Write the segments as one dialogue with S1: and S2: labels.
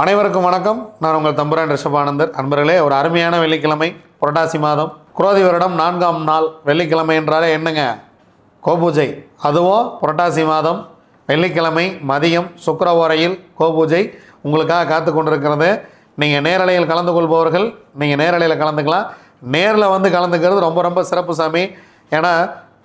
S1: அனைவருக்கும் வணக்கம். நான் உங்கள் தம்புரான் ரிஷபானந்தர். அன்பர்களே ஒரு அருமையான வெள்ளிக்கிழமை புரட்டாசி மாதம். குரோதி வருடம் நான்காம் நாள் வெள்ளிக்கிழமை என்றாலே என்னங்க? கோபூஜை. அதுவும் புரட்டாசி மாதம் வெள்ளிக்கிழமை மதியம் சுக்கிர ஓரையில் கோபூஜை உங்களுக்காக காத்து கொண்டிருக்கிறது. நீங்கள் நேரலையில் கலந்து கொள்பவர்கள் நீங்கள் நேரலையில் கலந்துக்கலாம். நேரில் வந்து கலந்துக்கிறது ரொம்ப ரொம்ப சிறப்பு சாமி. ஏன்னா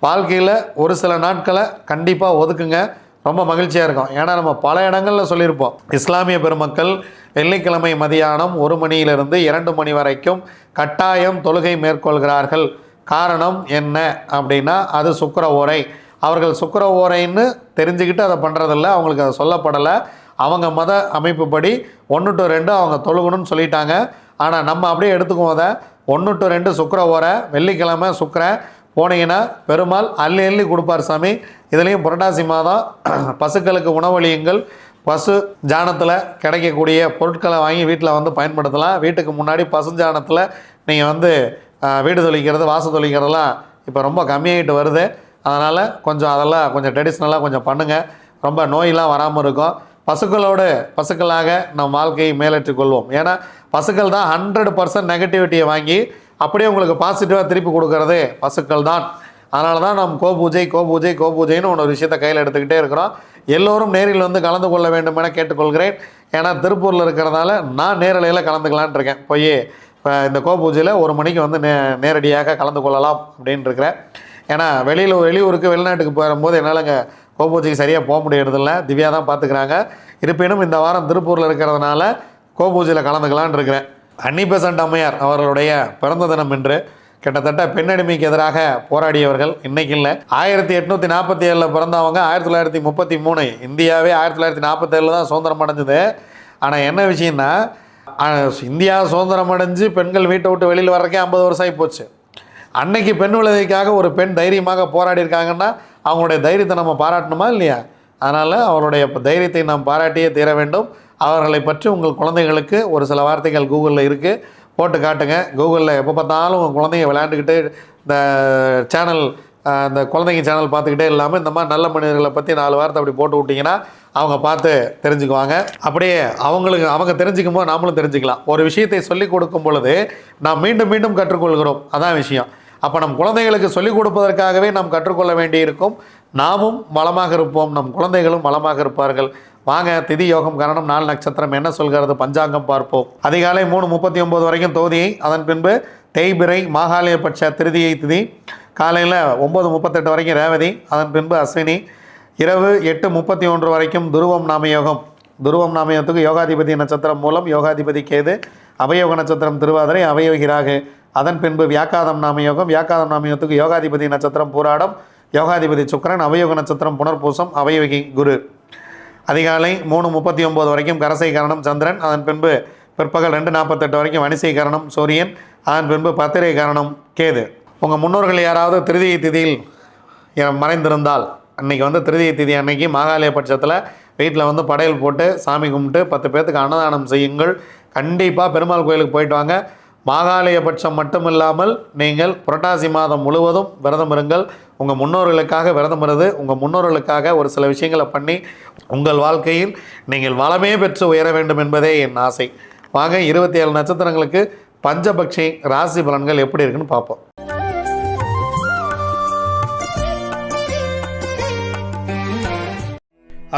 S1: வாழ்க்கையில் ஒரு சில நாட்களை கண்டிப்பாக ஒதுக்குங்க. ரொம்ப மகிழ்ச்சியாக இருக்கும். ஏன்னா நம்ம பல இடங்களில் சொல்லியிருப்போம். இஸ்லாமிய பெருமக்கள் வெள்ளிக்கிழமை மதியானம் ஒரு மணியிலிருந்து இரண்டு மணி வரைக்கும் கட்டாயம் தொழுகை மேற்கொள்கிறார்கள். காரணம் என்ன அப்படின்னா அது சுக்கர ஓரை. அவர்கள் சுக்கர ஓரைன்னு தெரிஞ்சுக்கிட்டு அதை பண்ணுறதில்ல அவங்களுக்கு அது சொல்லப்படலை. அவங்க மத அமைப்புப்படி ஒன்று டு ரெண்டு அவங்க தொழுகணும்னு சொல்லிட்டாங்க. ஆனால் நம்ம அப்படியே எடுத்துக்குவோம் அதை. ஒன்று டு ரெண்டு சுக்கர ஓரை வெள்ளிக்கிழமை சுக்கிரன் போனீங்கன்னா பெருமாள் அள்ளி அள்ளி கொடுப்பார் சாமி. இதுலேயும் புரட்டாசி மாதம் பசுக்களுக்கு உணவளியுங்கள் பசு ஜானத்தில் கிடைக்கக்கூடிய பொருட்களை வாங்கி வீட்டில் வந்து பயன்படுத்தலாம். வீட்டுக்கு முன்னாடி பசு ஜானத்தில் நீங்கள் வந்து வீடு தொழிக்கிறது வாசல் தொழிக்கிறதெல்லாம் இப்போ ரொம்ப கம்மியாகிட்டு வருது. அதனால் கொஞ்சம் அதெல்லாம் கொஞ்சம் ட்ரெடிஷ்னலாக கொஞ்சம் பண்ணுங்கள் ரொம்ப நோயெல்லாம் வராமல் இருக்கும். பசுக்களோடு பசுக்களாக நம் வாழ்க்கையை மேலேற்றிக்கொள்வோம் ஏன்னா பசுக்கள் தான் ஹண்ட்ரட் பர்சன்ட் நெகட்டிவிட்டியை வாங்கி அப்படியே உங்களுக்கு பாசிட்டிவாக திருப்பி கொடுக்கறது பசுக்கள் தான் அதனால தான் நாம் கோபூஜை கோபூஜை கோபூஜைன்னு ஒன்று ஒரு விஷயத்தை கையில் எடுத்துக்கிட்டே இருக்கிறோம். எல்லோரும் நேரில் வந்து கலந்து கொள்ள வேண்டும் என கேட்டுக்கொள்கிறேன். ஏன்னா திருப்பூரில் இருக்கிறதால நான் நேரலையில் கலந்துக்கலான் இருக்கேன். போய் இப்போ இந்த கோபூஜையில் ஒரு மணிக்கு வந்து நே நேரடியாக கலந்து கொள்ளலாம் அப்படின்னு இருக்கிறேன். ஏன்னா வெளியில் வெளியூருக்கு வெளிநாட்டுக்கு போகும்போது என்னால் அங்கே கோபூஜைக்கு சரியாக போக முடியறதில்ல. திவ்யா தான் பார்த்துக்கிறாங்க இருப்பினும் இந்த வாரம் திருப்பூரில் இருக்கிறதுனால கோபூஜையில் கலந்துக்கலான்னு இருக்கிறேன். அன்னி பெசன்ட் அம்மையார் அவர்களுடைய பிறந்த தினம் என்று கிட்டத்தட்ட பெண்ணடிமைக்கு எதிராக போராடியவர்கள் இன்னைக்கு இல்லை. ஆயிரத்தி எட்நூற்றி நாற்பத்தி ஏழில் பிறந்தவங்க ஆயிரத்தி தொள்ளாயிரத்தி முப்பத்தி மூணு. இந்தியாவே ஆயிரத்தி தொள்ளாயிரத்தி நாற்பத்தேழில் தான் சுதந்திரம் அடைஞ்சது. ஆனால் என்ன விஷயம்னா இந்தியா சுதந்திரம் அடைஞ்சு பெண்கள் வீட்டை விட்டு வெளியில் வர்றக்கே ஐம்பது வருஷம் ஆகி போச்சு. அன்னைக்கு பெண் விடுதலைக்காக ஒரு பெண் தைரியமாக போராடி இருக்காங்கன்னா அவங்களுடைய தைரியத்தை நம்ம பாராட்டணுமா இல்லையா? அதனால் அவருடைய தைரியத்தை நாம் பாராட்டியே தீர வேண்டும். அவர்களை பற்றி உங்கள் குழந்தைகளுக்கு ஒரு சில வார்த்தைகள் கூகுளில் இருக்குது போட்டு காட்டுங்க. கூகுளில் எப்போ பார்த்தாலும் உங்கள் குழந்தைங்க விளையாண்டுக்கிட்டு இந்த சேனல் இந்த குழந்தைங்க சேனல் பார்த்துக்கிட்டே இல்லாமல் இந்த மாதிரி நல்ல மனிதர்களை பற்றி நாலு வார்த்தை அப்படி போட்டு விட்டிங்கன்னா அவங்க பார்த்து தெரிஞ்சுக்குவாங்க. அப்படியே அவங்களுக்கு அவங்க தெரிஞ்சுக்கும் போது நாமளும் தெரிஞ்சுக்கலாம். ஒரு விஷயத்தை சொல்லிக் கொடுக்கும் பொழுது நாம் மீண்டும் மீண்டும் கற்றுக்கொள்கிறோம். அதான் விஷயம். அப்போ நம் குழந்தைகளுக்கு சொல்லிக் கொடுப்பதற்காகவே நாம் கற்றுக்கொள்ள வேண்டியிருக்கும். நாமும் வளமாக இருப்போம். நம் குழந்தைகளும் வளமாக இருப்பார்கள். வாங்க திதி யோகம் கரணம் நாள் நட்சத்திரம் என்ன சொல்கிறது பஞ்சாங்கம் பார்ப்போம். அதிகாலை மூணு முப்பத்தி ஒம்பது வரைக்கும் தோதியை அதன் பின்பு தேய்பிரை மாகாலயபட்ச திருதியை திதி. காலையில் ஒம்பது முப்பத்தெட்டு வரைக்கும் ரேவதி அதன் பின்பு அஸ்வினி. இரவு எட்டு முப்பத்தி ஒன்று வரைக்கும் துருவம் நாமயோகம் துருவம் நாமயத்துக்கு யோகாதிபதி நட்சத்திரம் மூலம் யோகாதிபதி கேது அவயோக நட்சத்திரம் திருவாதிரை அவயோகிராகு அதன் பின்பு வியாக்காதம் நாமயோகம் வியாக்காதம் நாமயோகத்துக்கு யோகாதிபதி நட்சத்திரம் பூராடம். யோகாதிபதி சுக்கரன் அவயோக நட்சத்திரம் புனர்பூசம் அவயோகி குரு. அதிகாலை மூணு முப்பத்தி ஒம்பது வரைக்கும் கரசை கரணம் சந்திரன் அதன் பின்பு பிற்பகல் ரெண்டு நாற்பத்தெட்டு வரைக்கும் வனிசை கரணம் சூரியன் அதன் பின்பு பத்திரை கரணம் கேது. உங்கள் முன்னோர்கள் யாராவது திருதியை திதியில் மறைந்திருந்தால் அன்னைக்கு வந்து திருதியை திதி அன்னைக்கு மாகாலய பட்சத்தில் வீட்டில் வந்து படையல் போட்டு சாமி கும்பிட்டு பத்து பேர்த்துக்கு அன்னதானம் செய்யுங்கள். கண்டிப்பாக பெருமாள் கோயிலுக்கு போயிட்டு வாங்க. மாகாலய பட்சம் மட்டும் இல்லாமல் நீங்கள் புரட்டாசி மாதம் முழுவதும் விரதம் இருங்கள். உங்கள் முன்னோர்களுக்காக விரதம் இருந்து உங்கள் முன்னோர்களுக்காக ஒரு சில விஷயங்களை பண்ணி உங்கள் வாழ்க்கையில் நீங்கள் வளமே பெற்று உயர வேண்டும் என்பதே என் ஆசை. வாங்க இருபத்தி ஏழு நட்சத்திரங்களுக்கு பஞ்சபக்ஷி ராசி பலன்கள் எப்படி இருக்குன்னு பார்ப்போம்.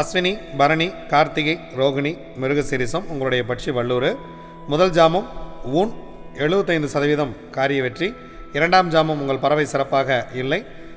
S1: அஸ்வினி பரணி கார்த்திகை ரோகிணி மிருகசிரிசம் உங்களுடைய பட்சி வல்லூர் முதல் ஜாமம் ஊன் எழுபத்தைந்து சதவீதம் காரிய வெற்றி. இரண்டாம் ஜாமம் உங்கள் பறவை சிறப்பாக இல்லை.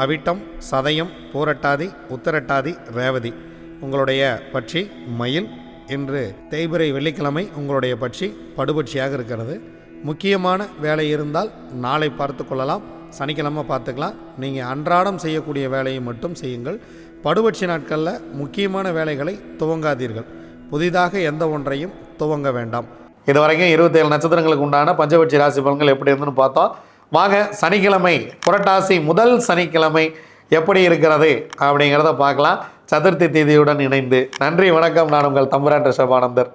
S1: அவிட்டம் சதயம் பூரட்டாதி உத்தரட்டாதி ரேவதி. உங்களுடைய பட்சி மயில் இன்று தேய்பிரை வெள்ளிக்கிழமை உங்களுடைய பட்சி படுபட்சியாக இருக்கிறது. முக்கியமான வேலை இருந்தால் நாளை பார்த்து கொள்ளலாம் சனிக்கிழமை பார்த்துக்கலாம். நீங்கள் அன்றாடம் செய்யக்கூடிய வேலையை மட்டும் செய்யுங்கள். படுபட்சி நாட்களில் முக்கியமான வேலைகளை துவங்காதீர்கள். புதிதாக எந்த ஒன்றையும் துவங்க வேண்டாம். இது வரைக்கும் இருபத்தேழு நட்சத்திரங்களுக்கு உண்டான பஞ்சபட்சி ராசி பலன்கள் எப்படி இருந்துன்னு பார்த்தோம் வாங்க சனிக்கிழமை புரட்டாசி முதல் சனிக்கிழமை எப்படி இருக்கிறது அப்படிங்கிறத பார்க்கலாம். சதுர்த்தி தேதியுடன் இணைந்து. நன்றி வணக்கம். நான் உங்கள் தம்புரான் ரிஷபானந்தர்